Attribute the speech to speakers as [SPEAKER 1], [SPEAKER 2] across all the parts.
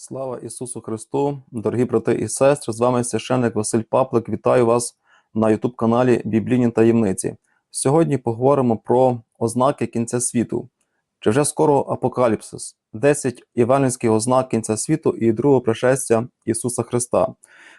[SPEAKER 1] Слава Ісусу Христу, дорогі брати і сестри! З вами священник Василь Паплик. Вітаю вас на youtube каналі Біблійні таємниці. Сьогодні поговоримо про ознаки кінця світу. Чи вже скоро апокаліпсис? 10 євангельських ознак кінця світу і другого пришестя Ісуса Христа.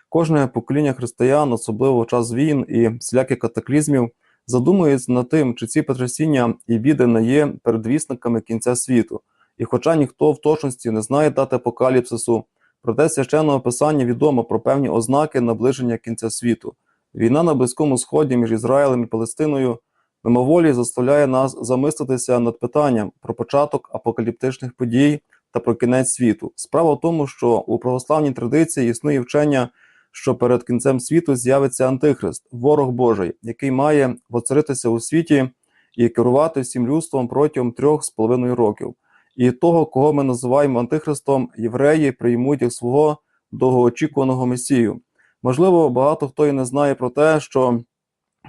[SPEAKER 1] Кожне покоління християн, особливо в час війн і всіляких катаклізмів, задумується над тим, чи ці потрясіння і біди не є передвісниками кінця світу. І хоча ніхто в точності не знає дати апокаліпсису, проте священного писання відомо про певні ознаки наближення кінця світу. Війна на Близькому Сході між Ізраїлем і Палестиною мимоволі заставляє нас замислитися над питанням про початок апокаліптичних подій та про кінець світу. Справа в тому, що у православній традиції існує вчення, що перед кінцем світу з'явиться Антихрист, ворог Божий, який має воцаритися у світі і керувати всім людством протягом трьох з половиною років. І того, кого ми називаємо антихристом, євреї приймуть як свого довгоочікуваного месію. Можливо, багато хто і не знає про те, що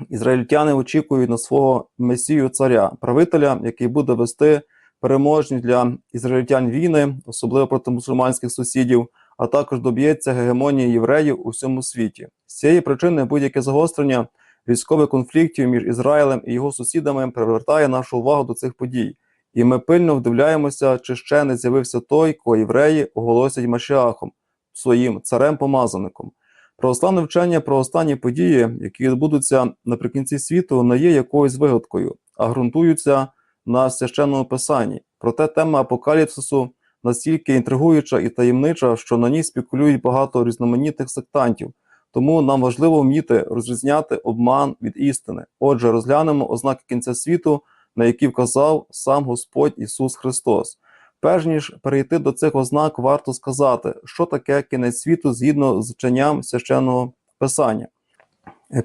[SPEAKER 1] ізраїльтяни очікують на свого месію царя, правителя, який буде вести переможні для ізраїльтян війни, особливо проти мусульманських сусідів, а також доб'ється гегемонії євреїв у всьому світі. З цієї причини будь-яке загострення військових конфліктів між Ізраїлем і його сусідами привертає нашу увагу до цих подій. І ми пильно вдивляємося, чи ще не з'явився той, кого євреї оголосять Машіахом, своїм царем-помазаником. Православне вчення про останні події, які відбудуться наприкінці світу, не є якоюсь вигадкою, а ґрунтуються на священному писанні. Проте тема апокаліпсису настільки інтригуюча і таємнича, що на ній спекулюють багато різноманітних сектантів. Тому нам важливо вміти розрізняти обман від істини. Отже, розглянемо ознаки кінця світу на які вказав сам Господь Ісус Христос. Перш ніж перейти до цих ознак, варто сказати, що таке кінець світу згідно з вченням священного писання.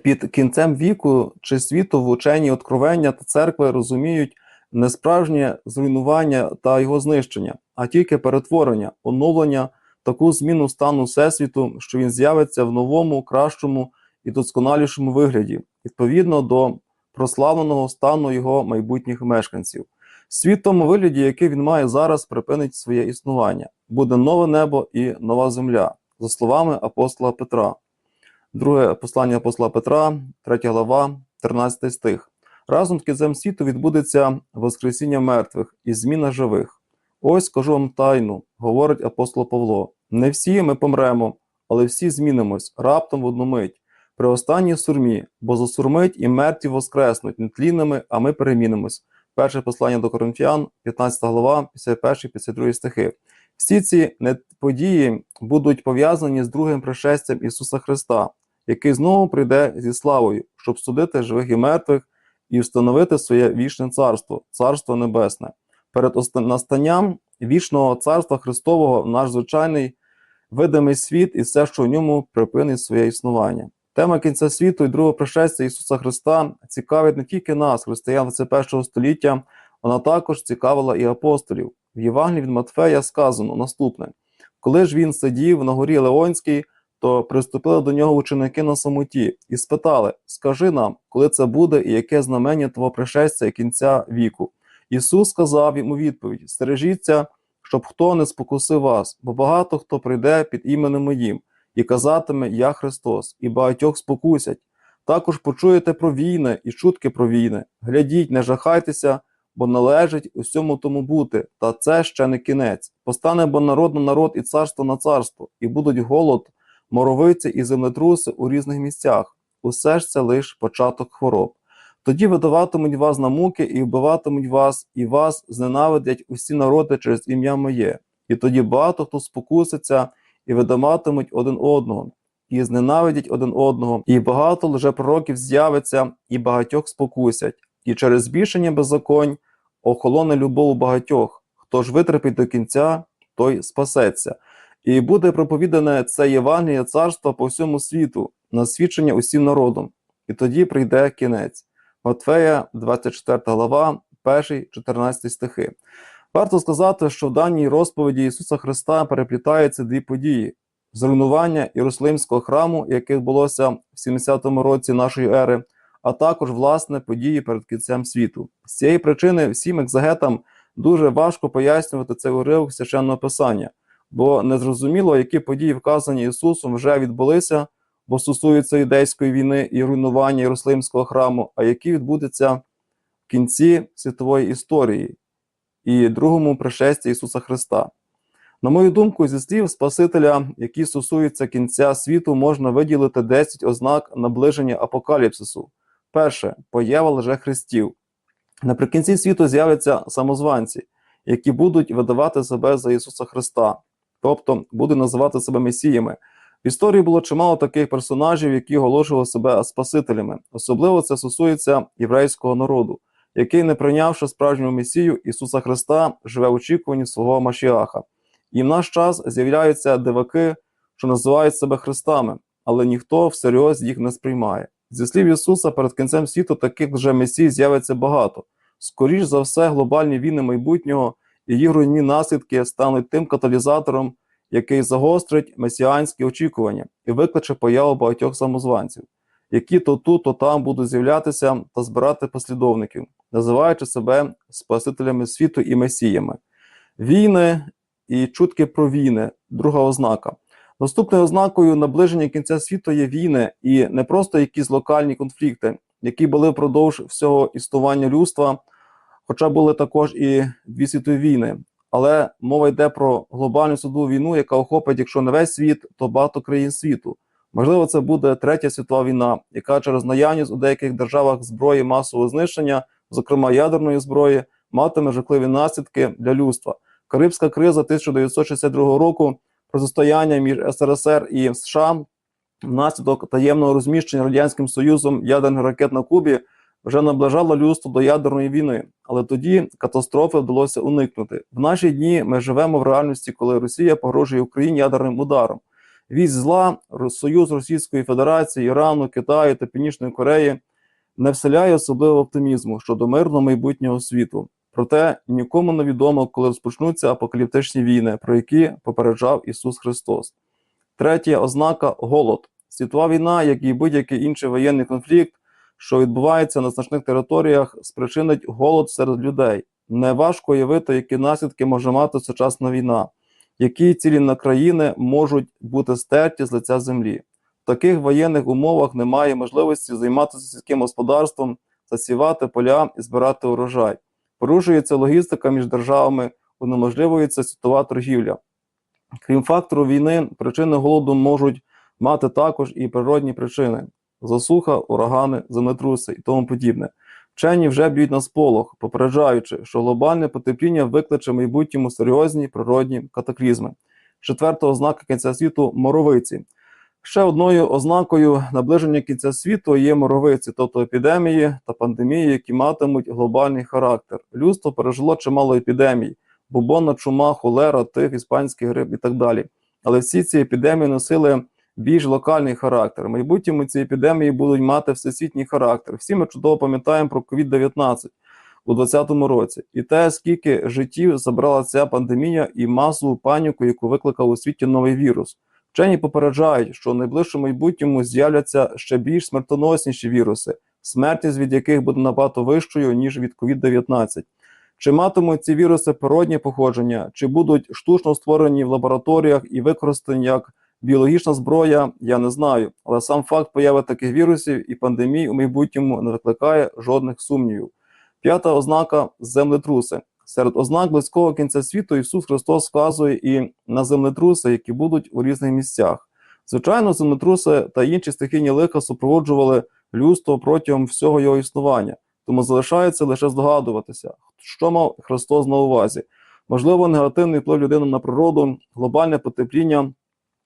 [SPEAKER 1] Під кінцем віку чи світу в ученні откровення та церкви розуміють не справжнє зруйнування та його знищення, а тільки перетворення, оновлення, таку зміну стану Всесвіту, що він з'явиться в новому, кращому і досконалішому вигляді, відповідно до прославленого стану його майбутніх мешканців. Світ тому вигляді, який він має зараз, припинить своє існування. Буде нове небо і нова земля, за словами апостола Петра. Друге послання апостола Петра, 3 глава, 13 стих. Разом з кінцем світу відбудеться Воскресіння мертвих і зміна живих. Ось кажу вам тайну, говорить апостол Павло. Не всі ми помремо, але всі змінимось раптом в одну мить при останній сурмі, бо засурмить і мертві воскреснуть нетлінними, а ми перемінимось. Перше послання до Коринфян, 15 глава, 51-52 стихи. Всі ці події будуть пов'язані з другим пришестям Ісуса Христа, який знову прийде зі славою, щоб судити живих і мертвих і встановити своє вічне царство, царство небесне. Перед настанням вічного царства Христового наш звичайний видимий світ і все, що в ньому припинить своє існування. Тема кінця світу і другого пришестя Ісуса Христа цікавить не тільки нас, християн 21 століття, вона також цікавила і апостолів. В Євангелії від Матфея сказано наступне: коли ж він сидів на горі Леонській, то приступили до нього ученики на самоті і спитали: Скажи нам, коли це буде і яке знамення Твого пришестя і кінця віку? Ісус сказав йому відповідь: Стережіться, щоб хто не спокусив вас, бо багато хто прийде під іменем моїм і казатиме Я Христос, і багатьох спокусять. Також почуєте про війни і чутки про війни. Глядіть, не жахайтеся, бо належить усьому тому бути, та це ще не кінець. Постане бо народ на народ і царство на царство, і будуть голод, моровиці і землетруси у різних місцях. Усе ж це лише початок хвороб. Тоді видаватимуть вас на муки і вбиватимуть вас, і вас зненавидять усі народи через ім'я моє. І тоді багато хто спокуситься і видаматимуть один одного, і зненавидять один одного, і багато лжепророків з'явиться, і багатьох спокусять, і через збільшення беззаконь охолоне любов у багатьох. Хто ж витерпить до кінця, той спасеться. І буде проповідане це Євангеліє царства по всьому світу, на свідчення усім народом, і тоді прийде кінець. Матфея, 24 глава, 1, 14 стихи. Варто сказати, що в даній розповіді Ісуса Христа переплітаються дві події: зруйнування Єрусалимського храму, яке відбулося в 70-му році нашої ери, а також власне події перед кінцем світу. З цієї причини всім екзегетам дуже важко пояснювати цей уривок священного писання, бо незрозуміло, які події, вказані Ісусом, вже відбулися, бо стосуються юдейської війни і руйнування Єрусалимського храму, а які відбудуться в кінці світової історії і другому пришесті Ісуса Христа. На мою думку, зі слів Спасителя, які стосуються кінця світу, можна виділити 10 ознак наближення апокаліпсису. Перше поява лжехристів. Наприкінці світу з'являться самозванці, які будуть видавати себе за Ісуса Христа, тобто будуть називати себе месіями. В історії було чимало таких персонажів, які оголошували себе спасителями. Особливо це стосується єврейського народу, який, не прийнявши справжнього месію Ісуса Христа, живе в очікуванні свого Машіаха. І в наш час з'являються диваки, що називають себе Христами, але ніхто всерйоз їх не сприймає. Зі слів Ісуса, перед кінцем світу таких вже месій з'явиться багато. Скоріш за все, глобальні війни майбутнього і їх руйнівні наслідки стануть тим каталізатором, який загострить месіанські очікування і викличе появу багатьох самозванців, які то тут, то там будуть з'являтися та збирати послідовників, називаючи себе спасителями світу і месіями. Війни і чутки про війни друга ознака. Наступною ознакою наближення кінця світу є війни і не просто якісь локальні конфлікти, які були впродовж всього існування людства, хоча були також і дві світові війни. Але мова йде про глобальну судову війну, яка охопить, якщо не весь світ, то багато країн світу. Можливо, це буде третя світова війна, яка через наявність у деяких державах зброї масового знищення, зокрема ядерної зброї, матиме жахливі наслідки для людства. Карибська криза 1962 року, протистояння між СРСР і США внаслідок таємного розміщення радянським союзом ядерних ракет на Кубі вже наближало людство до ядерної війни, але тоді катастрофи вдалося уникнути. В наші дні ми живемо в реальності, коли Росія погрожує Україні ядерним ударом. Вісь зла, Союз Російської Федерації, Ірану, Китаю та Північної Кореї не вселяє особливого оптимізму щодо мирного майбутнього світу. Проте нікому не відомо, коли розпочнуться апокаліптичні війни, про які попереджав Ісус Христос. Третя ознака голод. Світова війна, як і будь-який інший воєнний конфлікт, що відбувається на значних територіях, спричинить голод серед людей. Неважко уявити, які наслідки може мати сучасна війна, які цілі на країни можуть бути стерті з лиця землі. Таких воєнних умовах немає можливості займатися сільським господарством, засівати поля і збирати урожай. Порушується логістика між державами, унеможливується світова торгівля. Крім фактору війни, причини голоду можуть мати також і природні причини: засуха, урагани, землетруси і тому подібне. Вчені вже б'ють на сполох, попереджаючи, що глобальне потепління викличе в майбутньому серйозні природні катаклізми. Четверта ознака кінця світу моровиці. Ще одною ознакою наближення кінця світу є моровиці, тобто епідемії та пандемії, які матимуть глобальний характер. Людство пережило чимало епідемій: бубонна чума, холера, тиф, іспанський грип і так далі. Але всі ці епідемії носили більш локальний характер. В майбутньому ці епідемії будуть мати всесвітній характер. Всі ми чудово пам'ятаємо про COVID-19 у 2020 році, і те, скільки життів забрала ця пандемія і масову паніку, яку викликав у світі новий вірус. Вчені попереджають, що в найближчому майбутньому з'являться ще більш смертоносніші віруси, смертність від яких буде набагато вищою, ніж від COVID-19. Чи матимуть ці віруси природні походження, чи будуть штучно створені в лабораторіях і використані як біологічна зброя, я не знаю. Але сам факт появи таких вірусів і пандемій у майбутньому не викликає жодних сумнівів. П'ята ознака землетруси. Серед ознак близького кінця світу Ісус Христос вказує і на землетруси, які будуть у різних місцях. Звичайно, землетруси та інші стихійні лиха супроводжували людство протягом всього його існування, тому залишається лише здогадуватися, що мав Христос на увазі. Можливо, негативний вплив людини на природу, глобальне потепління,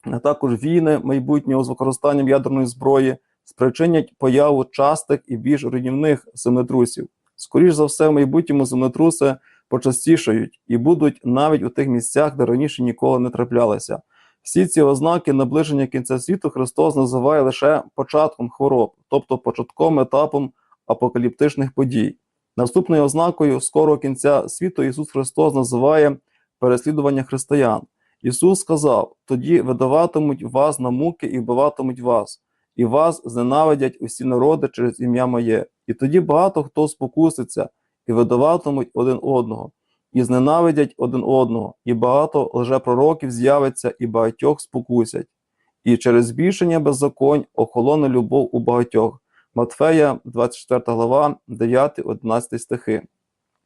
[SPEAKER 1] а також війни майбутнього з використанням ядерної зброї спричинять появу частих і більш руйнівних землетрусів. Скоріш за все, в майбутньому землетруси почастішають і будуть навіть у тих місцях, де раніше ніколи не траплялися. Всі ці ознаки наближення кінця світу Христос називає лише початком хвороб, тобто початковим етапом апокаліптичних подій. Наступною ознакою скорого кінця світу Ісус Христос називає переслідування християн. Ісус сказав: тоді видаватимуть вас на муки і вбиватимуть вас, і вас зненавидять усі народи через ім'я моє. І тоді багато хто спокуситься і видаватимуть один одного. і зненавидять один одного, і багато лжепророків з'явиться, і багатьох спокусять. І через збільшення беззаконь охолоне любов у багатьох. Матфея, 24 глава, 9-11 стихи.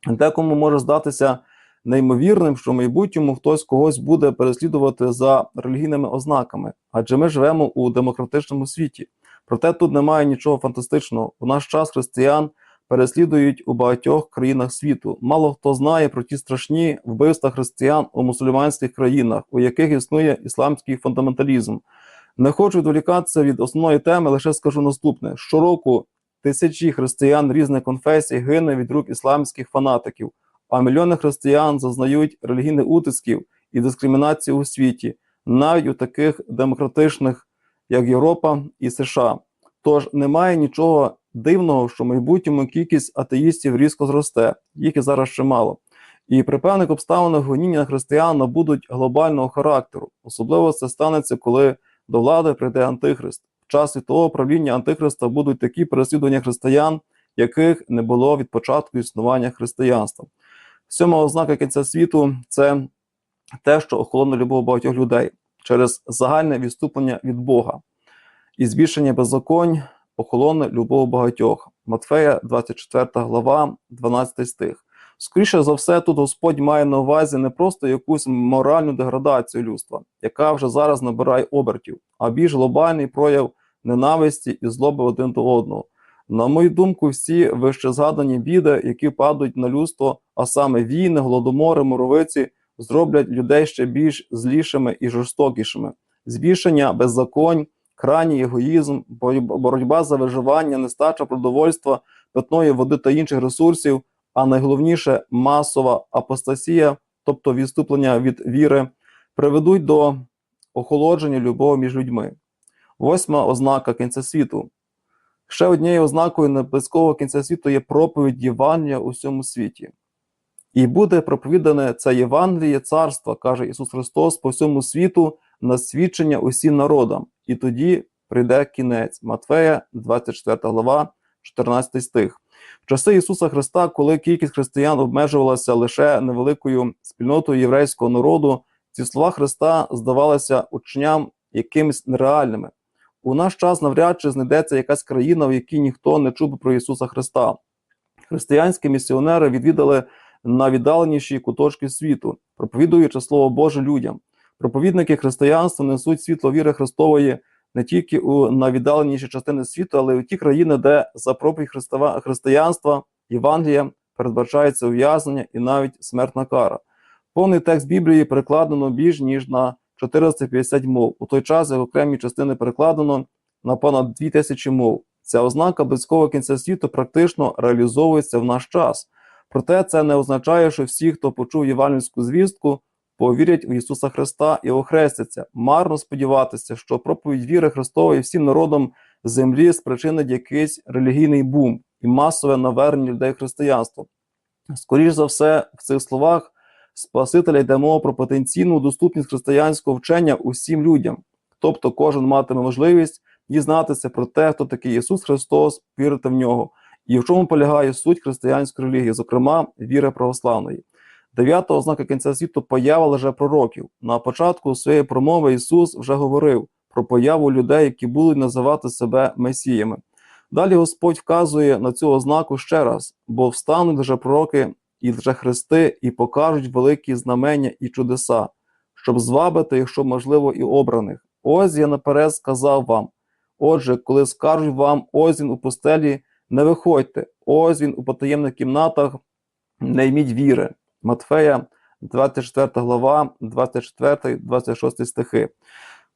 [SPEAKER 1] Декому може здатися неймовірним, що в майбутньому хтось когось буде переслідувати за релігійними ознаками, адже ми живемо у демократичному світі. Проте тут немає нічого фантастичного. У наш час християн переслідують у багатьох країнах світу. Мало хто знає про ті страшні вбивства християн у мусульманських країнах, у яких існує ісламський фундаменталізм. Не хочу відволікатися від основної теми, лише скажу наступне: щороку тисячі християн різних конфесій гине від рук ісламських фанатиків, а мільйони християн зазнають релігійних утисків і дискримінації у світі, навіть у таких демократичних, як Європа і США. Тож немає нічого дивного, що в майбутньому кількість атеїстів різко зросте, їх і зараз чимало. І при певних обставинах гоніння на християн набудуть глобального характеру. Особливо це станеться, коли до влади прийде Антихрист. В час світового правління Антихриста будуть такі переслідування християн, яких не було від початку існування християнства. Сьома ознака кінця світу це те, що охолоне любов багатьох людей через загальне відступлення від Бога і збільшення беззаконь охолоне любов багатьох. Матфея, 24 глава, 12 стих. Скоріше за все, тут Господь має на увазі не просто якусь моральну деградацію людства, яка вже зараз набирає обертів, а більш глобальний прояв ненависті і злоби один до одного. На мою думку, всі вище згадані біди, які падають на людство, а саме війни, голодомори, моровиці, зроблять людей ще більш злішими і жорстокішими. Збільшення беззаконь, крайній егоїзм, боротьба за виживання, нестача продовольства, питної води та інших ресурсів, а найголовніше масова апостасія, тобто відступлення від віри, приведуть до охолодження любові між людьми. Восьма ознака кінця світу. Ще однією ознакою небезкового кінця світу є проповідь Євангелія у всьому світі. І буде проповідане це Євангеліє царства, каже Ісус Христос, по всьому світу на свідчення усім народам, і тоді прийде кінець. Матфея, 24 глава, 14 стих. В часи Ісуса Христа, коли кількість християн обмежувалася лише невеликою спільнотою єврейського народу, ці слова Христа здавалися учням якимись нереальними. У наш час навряд чи знайдеться якась країна, в якій ніхто не чув про Ісуса Христа. Християнські місіонери відвідали найвіддаленіші куточки світу, проповідуючи Слово Боже людям. Проповідники християнства несуть світло віри Христової не тільки у найвіддаленіші частини світу, але й у ті країни, де за проповідь христова, християнства, Євангелія передбачається ув'язнення і навіть смертна кара. Повний текст Біблії перекладено більш ніж на 450 мов. У той час як окремі частини перекладено на понад 2000 мов. Ця ознака близького кінця світу практично реалізовується в наш час. Проте це не означає, що всі, хто почув євангельську звістку, повірять в Ісуса Христа і охрестяться. Марно сподіватися, що проповідь віри Христової всім народам землі спричинить якийсь релігійний бум і масове навернення людей християнства. Скоріше за все, в цих словах Спасителя йде мова про потенційну доступність християнського вчення усім людям, тобто кожен матиме можливість дізнатися про те, хто такий Ісус Христос, вірити в нього, і в чому полягає суть християнської релігії, зокрема віри православної. Дев'ята ознака кінця світу поява лже пророків. На початку своєї промови Ісус вже говорив про появу людей, які будуть називати себе месіями. Далі Господь вказує на цю ознаку ще раз, бо встануть лже пророки і лже хрести, і покажуть великі знамення і чудеса, щоб звабити, якщо можливо, і обраних. Ось я наперед сказав вам. Отже, коли скажуть вам, ось він у пустелі, не виходьте, ось він у потаємних кімнатах, не йміть віри. Матфея, 24 глава, 24, 26 стихи.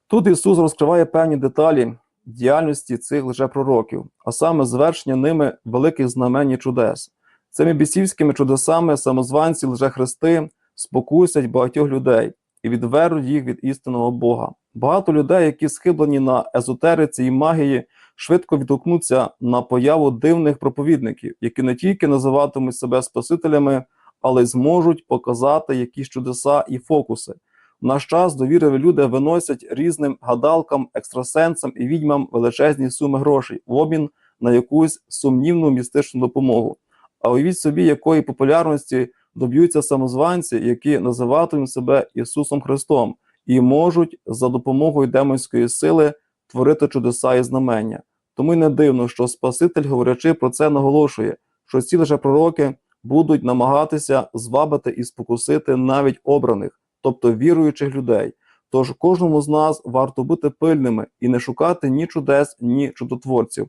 [SPEAKER 1] Тут Ісус розкриває певні деталі діяльності цих лжепророків, а саме звершення ними великих знамень і чудес. Цими бісівськими чудесами самозванці лжехристи спокусять багатьох людей і відвернуть їх від істинного Бога. Багато людей, які схиблені на езотериці і магії, швидко відгукнуться на появу дивних проповідників, які не тільки називатимуть себе спасителями, але зможуть показати якісь чудеса і фокуси. В наш час довірливі люди виносять різним гадалкам, екстрасенсам і відьмам величезні суми грошей в обмін на якусь сумнівну містичну допомогу. А уявіть собі, якої популярності доб'ються самозванці, які називатимуть себе Ісусом Христом, і можуть за допомогою демонської сили творити чудеса і знамення. Тому й не дивно, що Спаситель, говорячи про це, наголошує, що ці лише пророки будуть намагатися звабити і спокусити навіть обраних, тобто віруючих людей. Тож кожному з нас варто бути пильними і не шукати ні чудес, ні чудотворців.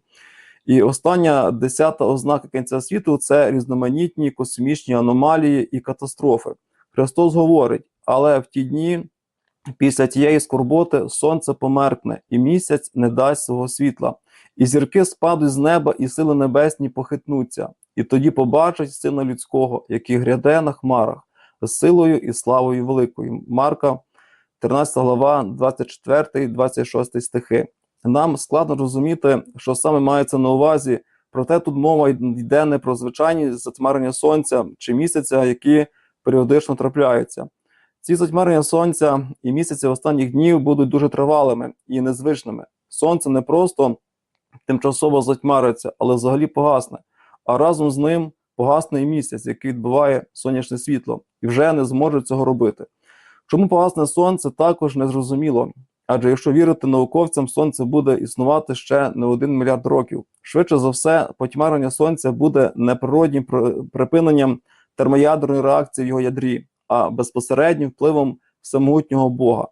[SPEAKER 1] І остання десята ознака кінця світу це різноманітні космічні аномалії і катастрофи. Христос говорить, але в ті дні після тієї скорботи сонце померкне, і місяць не дасть свого світла, і зірки спадуть з неба, і сили небесні похитнуться, і тоді побачать сина людського, який гряде на хмарах, з силою і славою великою. Марка, 13 глава, 24, 26 стихи. Нам складно розуміти, що саме мається на увазі, проте тут мова йде не про звичайні затьмарення сонця чи місяця, які періодично трапляються. Ці затьмарення сонця і місяці останніх днів будуть дуже тривалими і незвичними. Сонце не просто тимчасово затьмариться, але взагалі погасне, а разом з ним погасне і місяць, який відбиває сонячне світло, і вже не зможе цього робити. Чому погасне сонце, також не зрозуміло. Адже якщо вірити науковцям, сонце буде існувати ще не один мільярд років. Швидше за все, потьмарення сонця буде не природнім припиненням термоядерної реакції в його ядрі, а безпосереднім впливом всемогутнього Бога.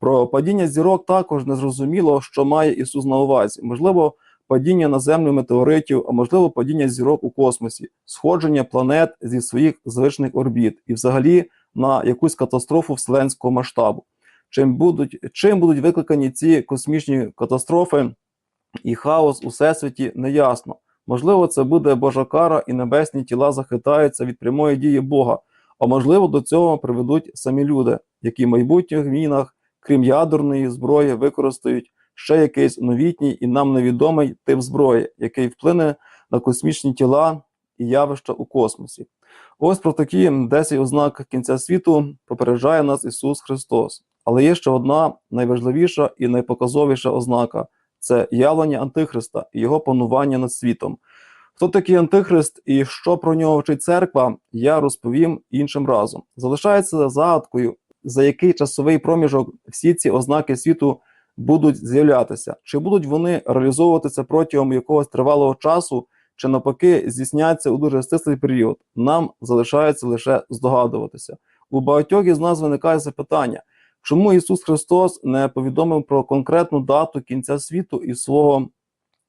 [SPEAKER 1] Про падіння зірок також не зрозуміло, що має Ісус на увазі. Можливо, падіння на землю метеоритів, а можливо, падіння зірок у космосі, сходження планет зі своїх звичних орбіт і, взагалі, на якусь катастрофу вселенського масштабу. Чим будуть чим будуть викликані ці космічні катастрофи і хаос у всесвіті, неясно. Можливо, це буде Божа кара, і небесні тіла захитаються від прямої дії Бога. А можливо, до цього приведуть самі люди, які в майбутніх війнах, крім ядерної зброї, використають ще якийсь новітній і нам невідомий тип зброї, який вплине на космічні тіла і явища у космосі. Ось про такі 10 ознак кінця світу попереджає нас Ісус Христос. Але є ще одна найважливіша і найпоказовіша ознака це явлення Антихриста і його панування над світом. Хто такий Антихрист і що про нього вчить церква, я розповім іншим разом. Залишається загадкою, за який часовий проміжок всі ці ознаки світу будуть з'являтися, чи будуть вони реалізовуватися протягом якогось тривалого часу, чи навпаки здійсняться у дуже стислий період. Нам залишається лише здогадуватися. У багатьох із нас виникає запитання. Чому Ісус Христос не повідомив про конкретну дату кінця світу і свого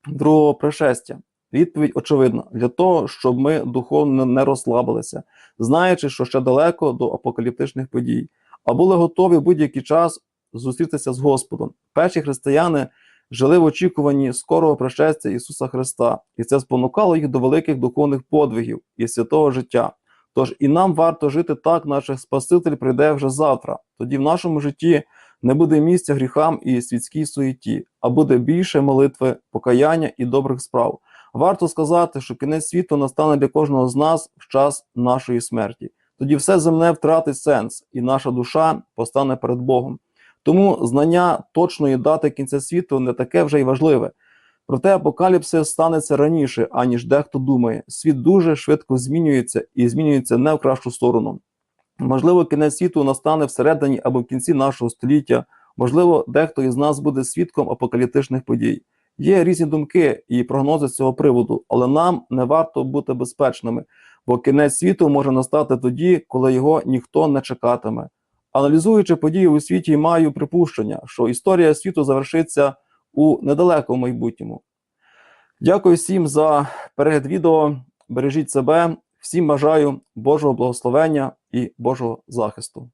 [SPEAKER 1] другого пришестя? Відповідь очевидна: для того, щоб ми духовно не розслабилися, знаючи, що ще далеко до апокаліптичних подій, а були готові будь-який час зустрітися з Господом. Перші християни жили в очікуванні скорого пришестя Ісуса Христа, і це спонукало їх до великих духовних подвигів і святого життя. Тож і нам варто жити так, наче Спаситель прийде вже завтра. Тоді в нашому житті не буде місця гріхам і світській суєті, а буде більше молитви, покаяння і добрих справ. Варто сказати, що кінець світу настане для кожного з нас в час нашої смерті. Тоді все земне втратить сенс, і наша душа постане перед Богом. Тому знання точної дати кінця світу не таке вже й важливе. Проте апокаліпсис станеться раніше, аніж дехто думає. Світ дуже швидко змінюється і змінюється не в кращу сторону. Можливо, кінець світу настане всередині або в кінці нашого століття. Можливо, дехто із нас буде свідком апокаліптичних подій. Є різні думки і прогнози з цього приводу, але нам не варто бути безпечними, бо кінець світу може настати тоді, коли його ніхто не чекатиме. Аналізуючи події у світі, маю припущення, що історія світу завершиться у недалекому майбутньому. Дякую всім за перегляд відео. Бережіть себе, всім бажаю Божого благословення і Божого захисту.